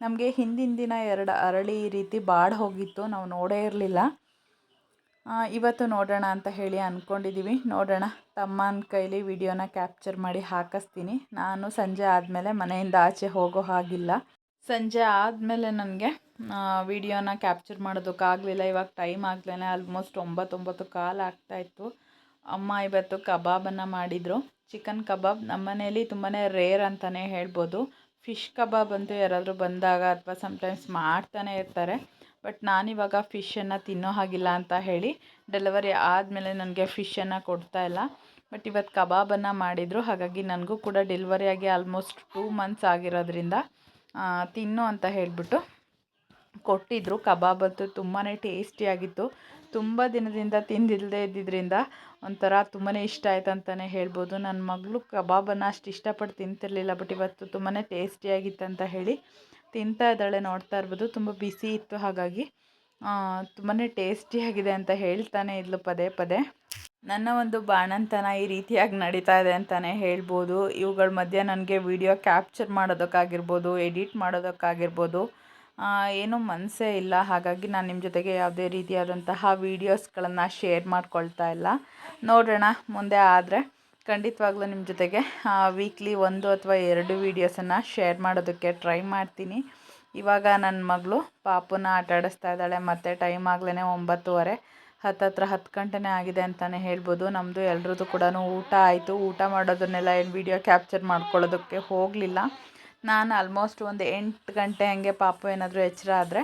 ನಮಗೆ ಹಿಂದಿನ ದಿನ ಎರಡು ಅರಳಿ ಈ ರೀತಿ ಬಾಡಿ ಹೋಗಿತ್ತು. ನಾವು ನೋಡೇ ಇರಲಿಲ್ಲ. ಇವತ್ತು ನೋಡೋಣ ಅಂತ ಹೇಳಿ ಅಂದ್ಕೊಂಡಿದ್ದೀವಿ ನೋಡೋಣ ತಮ್ಮನ ಕೈಲಿ ವಿಡಿಯೋನ ಕ್ಯಾಪ್ಚರ್ ಮಾಡಿ ಹಾಕಿಸ್ತೀನಿ. ನಾನು ಸಂಜೆ ಆದಮೇಲೆ ಮನೆಯಿಂದ ಆಚೆ ಹೋಗೋ ಹಾಗಿಲ್ಲ. ಸಂಜೆ ಆದಮೇಲೆ ನನಗೆ ವಿಡಿಯೋನ ಕ್ಯಾಪ್ಚರ್ ಮಾಡೋದಕ್ಕಾಗಲಿಲ್ಲ. ಇವಾಗ ಟೈಮ್ ಆಗ್ಲೇ ಆಲ್ಮೋಸ್ಟ್ ಒಂಬತ್ತೊಂಬತ್ತು ಒಂಬತ್ತು ಕಾಲು ಆಗ್ತಾಯಿತ್ತು ಅಮ್ಮ ಇವತ್ತು ಕಬಾಬನ್ನು ಮಾಡಿದರು. ಚಿಕನ್ ಕಬಾಬ್ ನಮ್ಮ ಮನೆಯಲ್ಲಿ ತುಂಬಾ ರೇರ್ ಅಂತಲೇ ಹೇಳ್ಬೋದು. ಫಿಶ್ ಕಬಾಬ್ ಅಂತೂ ಯಾರಾದರೂ ಬಂದಾಗ ಅಥವಾ ಸಮ್ಟೈಮ್ಸ್ ಮಾಡ್ತಾನೆ ಇರ್ತಾರೆ. ಬಟ್ ನಾನಿವಾಗ ಫಿಶನ್ನು ತಿನ್ನೋ ಹಾಗಿಲ್ಲ ಅಂತ ಹೇಳಿ ಡೆಲಿವರಿ ಆದಮೇಲೆ ನನಗೆ ಫಿಶನ್ನು ಕೊಡ್ತಾಯಿಲ್ಲ ಬಟ್ ಇವತ್ತು ಕಬಾಬನ್ನು ಮಾಡಿದರು. ಹಾಗಾಗಿ ನನಗೂ ಕೂಡ ಡೆಲಿವರಿ ಆಗಿ ಆಲ್ಮೋಸ್ಟ್ ಟೂ ಮಂತ್ಸ್ ಆಗಿರೋದ್ರಿಂದ ತಿನ್ನು ಅಂತ ಹೇಳಿಬಿಟ್ಟು ಕೊಟ್ಟಿದ್ದರು ಕಬಾಬ್ ಅಂತೂ ತುಂಬಾ ಟೇಸ್ಟಿಯಾಗಿತ್ತು ತುಂಬ ದಿನದಿಂದ ತಿಂದಿಲ್ಲದೆ ಇದ್ದಿದ್ದರಿಂದ ಒಂಥರ ತುಂಬಾ ಇಷ್ಟ ಆಯ್ತು ಅಂತಲೇ ಹೇಳ್ಬೋದು. ನನ್ನ ಮಗಳು ಕಬಾಬನ್ನು ಅಷ್ಟು ಇಷ್ಟಪಟ್ಟು ತಿಂತಿರಲಿಲ್ಲ ಬಟ್ ಇವತ್ತು ತುಂಬಾ ಟೇಸ್ಟಿಯಾಗಿತ್ತು ಅಂತ ಹೇಳಿ ತಿಂತಾ ಇದ್ದಾಳೆ, ನೋಡ್ತಾ ಇರ್ಬೋದು. ತುಂಬ ಬಿಸಿ ಇತ್ತು ಹಾಗಾಗಿ ತುಂಬಾ ಟೇಸ್ಟಿಯಾಗಿದೆ ಅಂತ ಹೇಳ್ತಾನೆ ಇದ್ಲು ಪದೇ ಪದೇ. ನನ್ನ ಒಂದು ಬಾಣಂತನ ಈ ರೀತಿಯಾಗಿ ನಡೀತಾ ಇದೆ ಅಂತಲೇ ಹೇಳ್ಬೋದು. ಇವುಗಳ ಮಧ್ಯೆ ನನಗೆ ವಿಡಿಯೋ ಕ್ಯಾಪ್ಚರ್ ಮಾಡೋದಕ್ಕಾಗಿರ್ಬೋದು ಎಡಿಟ್ ಮಾಡೋದಕ್ಕಾಗಿರ್ಬೋದು. ಏನೂ ಮನಸ್ಸೇ ಇಲ್ಲ. ಹಾಗಾಗಿ ನಾನು ನಿಮ್ಮ ಜೊತೆಗೆ ಯಾವುದೇ ರೀತಿಯಾದಂತಹ ವೀಡಿಯೋಸ್ಗಳನ್ನು ಶೇರ್ ಮಾಡ್ಕೊಳ್ತಾ ಇಲ್ಲ. ನೋಡೋಣ, ಮುಂದೆ ಆದರೆ ಖಂಡಿತವಾಗ್ಲೂ ನಿಮ್ಮ ಜೊತೆಗೆ ವೀಕ್ಲಿ ಒಂದು ಅಥವಾ ಎರಡು ವೀಡಿಯೋಸನ್ನು ಶೇರ್ ಮಾಡೋದಕ್ಕೆ ಟ್ರೈ ಮಾಡ್ತೀನಿ. ಇವಾಗ ನನ್ನ ಮಗಳು ಪಾಪುನ ಆಟ ಆಡಿಸ್ತಾ ಇದ್ದಾಳೆ. ಮತ್ತು ಟೈಮ್ ಆಗ್ಲೇ ಒಂಬತ್ತುವರೆ. ಹತ್ತತ್ರ ಹತ್ತು ಗಂಟೆನೇ ಆಗಿದೆ ಅಂತಲೇ ಹೇಳ್ಬೋದು. ನಮ್ಮದು ಎಲ್ರದ್ದು ಕೂಡ ಊಟ ಆಯಿತು. ಊಟ ಮಾಡೋದನ್ನೆಲ್ಲ ಏನು ವೀಡಿಯೋ ಕ್ಯಾಪ್ಚರ್ ಮಾಡ್ಕೊಳ್ಳೋದಕ್ಕೆ ಹೋಗಲಿಲ್ಲ. ನಾನು ಆಲ್ಮೋಸ್ಟ್ ಒಂದು ಎಂಟು ಗಂಟೆ ಹಂಗೆ ಪಾಪು ಏನಾದರೂ ಎಚ್ಚರ ಆದರೆ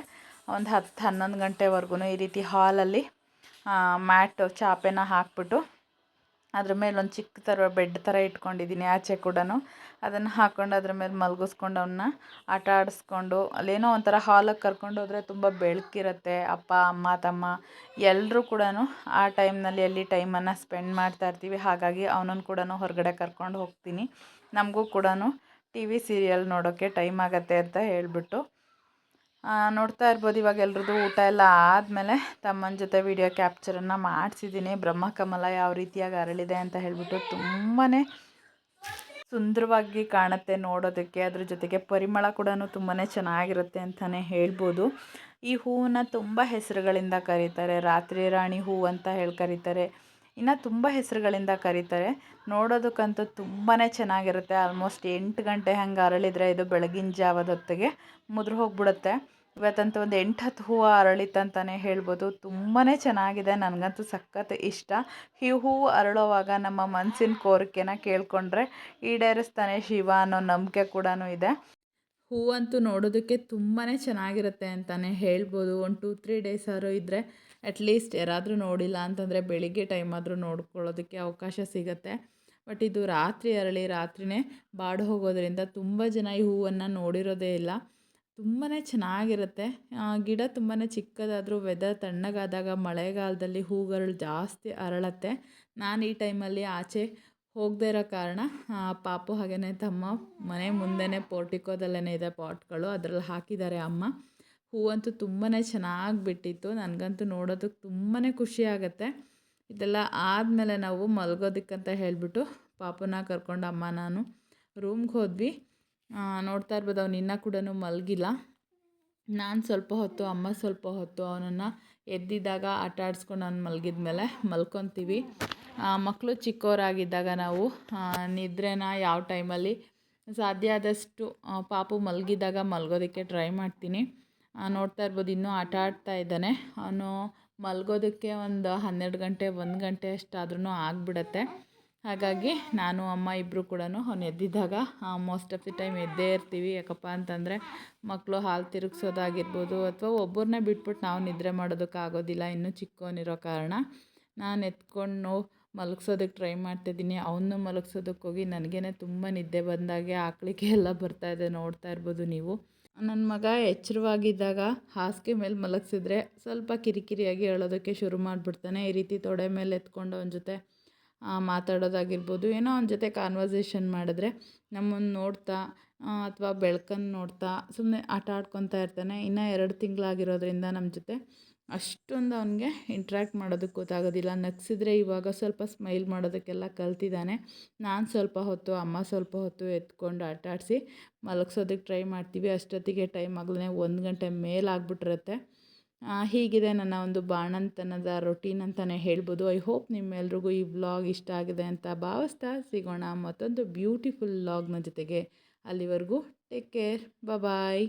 ಒಂದು ಹತ್ತು ಹನ್ನೊಂದು ಗಂಟೆವರೆಗೂ ಈ ರೀತಿ ಹಾಲಲ್ಲಿ ಮ್ಯಾಟ್ ಚಾಪೆನ ಹಾಕ್ಬಿಟ್ಟು ಅದ್ರ ಮೇಲೆ ಒಂದು ಚಿಕ್ಕ ಥರ ಬೆಡ್ ಥರ ಇಟ್ಕೊಂಡಿದ್ದೀನಿ ಆಚೆ ಕೂಡ ಅದನ್ನು ಹಾಕ್ಕೊಂಡು ಅದ್ರ ಮೇಲೆ ಮಲಗಿಸ್ಕೊಂಡು ಅವನ್ನ ಆಟ ಆಡಿಸ್ಕೊಂಡು, ಅಲ್ಲೇನೋ ಒಂಥರ ಹಾಲಿಗೆ ಕರ್ಕೊಂಡು ಹೋದರೆ ತುಂಬ ಬೆಳಕಿರುತ್ತೆ ಅಪ್ಪ, ಅಮ್ಮ, ತಮ್ಮ. ಎಲ್ಲರೂ ಕೂಡ ಆ ಟೈಮ್ನಲ್ಲಿ ಅಲ್ಲಿ ಟೈಮನ್ನು ಸ್ಪೆಂಡ್ ಮಾಡ್ತಾ ಇರ್ತೀವಿ, ಹಾಗಾಗಿ ಅವನನ್ನು ಕೂಡ ಹೊರಗಡೆ ಕರ್ಕೊಂಡು ಹೋಗ್ತೀನಿ. ನಮಗೂ ಕೂಡ ಟಿ ವಿ ಸೀರಿಯಲ್ ನೋಡೋಕ್ಕೆ ಟೈಮ್ ಆಗುತ್ತೆ ಅಂತ ಹೇಳಿಬಿಟ್ಟು ನೋಡ್ತಾ ಇರ್ಬೋದು. ಇವಾಗ ಎಲ್ರದ್ದು ಊಟ ಎಲ್ಲ ಆದಮೇಲೆ ತಮ್ಮನ ಜೊತೆ ವಿಡಿಯೋ ಕ್ಯಾಪ್ಚರನ್ನು ಮಾಡಿಸಿದ್ದೀನಿ. ಬ್ರಹ್ಮಕಮಲ ಯಾವ ರೀತಿಯಾಗಿ ಅರಳಿದೆ ಅಂತ ಹೇಳಿಬಿಟ್ಟು ತುಂಬಾ ಸುಂದರವಾಗಿ ಕಾಣುತ್ತೆ ನೋಡೋದಕ್ಕೆ. ಅದ್ರ ಜೊತೆಗೆ ಪರಿಮಳ ಕೂಡ ತುಂಬಾ ಚೆನ್ನಾಗಿರುತ್ತೆ ಅಂತಲೇ ಹೇಳ್ಬೋದು. ಈ ಹೂವನ್ನು ತುಂಬ ಹೆಸರುಗಳಿಂದ ಕರೀತಾರೆ. ರಾತ್ರಿ ರಾಣಿ ಹೂ ಅಂತ ಹೇಳಿ ಕರೀತಾರೆ. ಇನ್ನು ತುಂಬ ಹೆಸರುಗಳಿಂದ ಕರೀತಾರೆ. ನೋಡೋದಕ್ಕಂತೂ ತುಂಬಾ ಚೆನ್ನಾಗಿರುತ್ತೆ. ಆಲ್ಮೋಸ್ಟ್ ಎಂಟು ಗಂಟೆ ಹಂಗೆ ಅರಳಿದರೆ ಇದು ಬೆಳಗಿನ ಜಾವದ ಹೊತ್ತಿಗೆ ಮುದ್ರು ಹೋಗ್ಬಿಡುತ್ತೆ. ಇವತ್ತಂತೂ ಒಂದು ಎಂಟು ಹತ್ತು ಹೂವು ಅರಳಿತಂತಲೇ ಹೇಳ್ಬೋದು. ತುಂಬಾ ಚೆನ್ನಾಗಿದೆ. ನನಗಂತೂ ಸಖತ್ ಇಷ್ಟ. ಈ ಹೂವು ಅರಳೋವಾಗ ನಮ್ಮ ಮನಸ್ಸಿನ ಕೋರಿಕೆನ ಕೇಳಿಕೊಂಡ್ರೆ ಈಡೇರಿಸ್ತಾನೆ ಶಿವ ಅನ್ನೋ ನಂಬಿಕೆ ಕೂಡ ಇದೆ. ಹೂವಂತೂ ನೋಡೋದಕ್ಕೆ ತುಂಬಾ ಚೆನ್ನಾಗಿರುತ್ತೆ ಅಂತಲೇ ಹೇಳ್ಬೋದು. ಒಂದು ಟೂ ತ್ರೀ ಡೇಸ್ ಆದರೂ ಇದ್ದರೆ ಅಟ್ಲೀಸ್ಟ್ ಯಾರಾದರೂ ನೋಡಿಲ್ಲ ಅಂತಂದರೆ ಬೆಳಿಗ್ಗೆ ಟೈಮ್ ಆದರೂ ನೋಡ್ಕೊಳ್ಳೋದಕ್ಕೆ ಅವಕಾಶ ಸಿಗುತ್ತೆ. ಬಟ್ ಇದು ರಾತ್ರಿ ಅರಳಿ ರಾತ್ರಿಯೇ ಬಾಡು ಹೋಗೋದ್ರಿಂದ ತುಂಬ ಜನ ಈ ಹೂವನ್ನು ನೋಡಿರೋದೇ ಇಲ್ಲ. ತುಂಬಾ ಚೆನ್ನಾಗಿರುತ್ತೆ. ಗಿಡ ತುಂಬಾ ಚಿಕ್ಕದಾದರೂ ವೆದರ್ ತಣ್ಣಗಾದಾಗ ಮಳೆಗಾಲದಲ್ಲಿ ಹೂಗಳು ಜಾಸ್ತಿ ಅರಳತ್ತೆ. ನಾನು ಈ ಟೈಮಲ್ಲಿ ಆಚೆ ಹೋಗದೇ ಇರೋ ಕಾರಣ ಪಾಪು ಹಾಗೆಯೇ ತಮ್ಮ ಮನೆ ಮುಂದೆನೇ ಪೋರ್ಟಿಕೋದಲ್ಲೇ ಇದೆ ಪಾಟ್ಗಳು ಅದರಲ್ಲಿ ಹಾಕಿದ್ದಾರೆ ಅಮ್ಮ. ಹೂವಂತೂ ತುಂಬಾ ಚೆನ್ನಾಗಿ ಬಿಟ್ಟಿತ್ತು ನನಗಂತೂ ನೋಡೋದಕ್ಕೆ ತುಂಬಾ ಖುಷಿ ಇದೆಲ್ಲ ಆದಮೇಲೆ ನಾವು ಮಲಗೋದಕ್ಕಂತ ಹೇಳಿಬಿಟ್ಟು ಪಾಪನ ಕರ್ಕೊಂಡು ಅಮ್ಮ ನಾನು ರೂಮ್ಗೆ ಹೋದ್ವಿ. ನೋಡ್ತಾ ಇರ್ಬೋದು ಅವ್ನು ಇನ್ನೂ ಕೂಡ ಮಲಗಿಲ್ಲ. ನಾನು ಸ್ವಲ್ಪ ಹೊತ್ತು, ಅಮ್ಮ ಸ್ವಲ್ಪ ಹೊತ್ತು ಅವನನ್ನು ಎದ್ದಿದ್ದಾಗ ಆಟ ಆಡಿಸ್ಕೊಂಡು ಅವ್ನು ಮಲಗಿದ ಮೇಲೆ ಮಲ್ಕೊತೀವಿ ಮಕ್ಕಳು ಚಿಕ್ಕವರಾಗಿದ್ದಾಗ ನಾವು ನಿದ್ರೆನ ಯಾವ ಟೈಮಲ್ಲಿ ಸಾಧ್ಯ ಆದಷ್ಟು ಪಾಪು ಮಲಗಿದಾಗ ಮಲಗೋದಕ್ಕೆ ಟ್ರೈ ಮಾಡ್ತೀನಿ. ನೋಡ್ತಾ ಇರ್ಬೋದು, ಇನ್ನೂ ಆಟ ಆಡ್ತಾ ಇದ್ದಾನೆ. ಅವನು ಮಲಗೋದಕ್ಕೆ ಒಂದು ಹನ್ನೆರಡು ಗಂಟೆ, ಒಂದು ಗಂಟೆ ಅಷ್ಟಾದ್ರೂ ಆಗಿಬಿಡತ್ತೆ. ಹಾಗಾಗಿ ನಾನು, ಅಮ್ಮ ಇಬ್ಬರು ಕೂಡ ಅವ್ನು ಎದ್ದಿದ್ದಾಗ ಮೋಸ್ಟ್ ಆಫ್ ದಿ ಟೈಮ್ ಎದ್ದೇ ಇರ್ತೀವಿ. ಯಾಕಪ್ಪ ಅಂತಂದರೆ ಮಕ್ಕಳು ಹಾಲು ತಿರುಗಿಸೋದಾಗಿರ್ಬೋದು, ಅಥವಾ ಒಬ್ಬರನ್ನೇ ಬಿಟ್ಬಿಟ್ಟು ನಾವು ನಿದ್ರೆ ಮಾಡೋದಕ್ಕಾಗೋದಿಲ್ಲ ಇನ್ನೂ ಚಿಕ್ಕವನಿರೋ ಕಾರಣ. ನಾನು ಎತ್ಕೊಂಡು ಮಲಗಿಸೋದಕ್ಕೆ ಟ್ರೈ ಮಾಡ್ತಿದ್ದೀನಿ ಅವನು ಮಲಗಿಸೋದಕ್ಕೋಗಿ ನನಗೇ ತುಂಬ ನಿದ್ದೆ ಬಂದಾಗೆ ಆಕಳಿಕೆ ಎಲ್ಲ ಬರ್ತಾಯಿದೆ ನೋಡ್ತಾ ಇರ್ಬೋದು ನೀವು. ನನ್ನ ಮಗ ಎಚ್ಚರವಾಗಿದ್ದಾಗ ಹಾಸಿಗೆ ಮೇಲೆ ಮಲಗಿಸಿದ್ರೆ ಸ್ವಲ್ಪ ಕಿರಿಕಿರಿಯಾಗಿ ಹೇಳೋದಕ್ಕೆ ಶುರು ಮಾಡಿಬಿಡ್ತಾನೆ. ಈ ರೀತಿ ತೊಡೆ ಮೇಲೆ ಎತ್ಕೊಂಡು ಅವನ ಜೊತೆ ಮಾತಾಡೋದಾಗಿರ್ಬೋದು, ಏನೋ ಅವನ ಜೊತೆ ಕಾನ್ವರ್ಸೇಷನ್ ಮಾಡಿದ್ರೆ ನಮ್ಮನ್ನು ನೋಡ್ತಾ ಅಥವಾ ಬೆಳ್ಕನ್ನು ನೋಡ್ತಾ ಸುಮ್ಮನೆ ಆಟ ಆಡ್ಕೊತಾ ಇರ್ತಾನೆ. ಇನ್ನೂ ಎರಡು ತಿಂಗಳಾಗಿರೋದ್ರಿಂದ ನಮ್ಮ ಜೊತೆ ಅಷ್ಟೊಂದು ಅವನಿಗೆ ಇಂಟ್ರ್ಯಾಕ್ಟ್ ಮಾಡೋದಕ್ಕೆ ಗೊತ್ತಾಗೋದಿಲ್ಲ. ನಗಿಸಿದ್ರೆ ಇವಾಗ ಸ್ವಲ್ಪ ಸ್ಮೈಲ್ ಮಾಡೋದಕ್ಕೆಲ್ಲ ಕಲ್ತಿದ್ದಾನೆ. ನಾನು ಸ್ವಲ್ಪ ಹೊತ್ತು, ಅಮ್ಮ ಸ್ವಲ್ಪ ಹೊತ್ತು ಎತ್ಕೊಂಡು ಆಟ ಆಡಿಸಿ ಮಲಗ್ಸೋದಕ್ಕೆ ಟ್ರೈ ಮಾಡ್ತೀವಿ. ಅಷ್ಟೊತ್ತಿಗೆ ಟೈಮ್ ಆಗಲೇ ಒಂದು ಗಂಟೆ ಮೇಲಾಗ್ಬಿಟ್ಟಿರುತ್ತೆ ಹೀಗಿದೆ ನನ್ನ ಒಂದು ಬಾಣಂತನದ ರೊಟೀನ್ ಅಂತಲೇ ಹೇಳ್ಬೋದು. ಐ ಹೋಪ್ ನಿಮ್ಮೆಲ್ರಿಗೂ ಈ ವ್ಲಾಗ್ ಇಷ್ಟ ಆಗಿದೆ ಅಂತ ಭಾವಿಸ್ತಾ ಸಿಗೋಣ ಮತ್ತೊಂದು ಬ್ಯೂಟಿಫುಲ್ ವ್ಲಾಗ್ನ ಜೊತೆಗೆ. ಅಲ್ಲಿವರೆಗೂ ಟೇಕ್ ಕೇರ್ ಬಾಯ್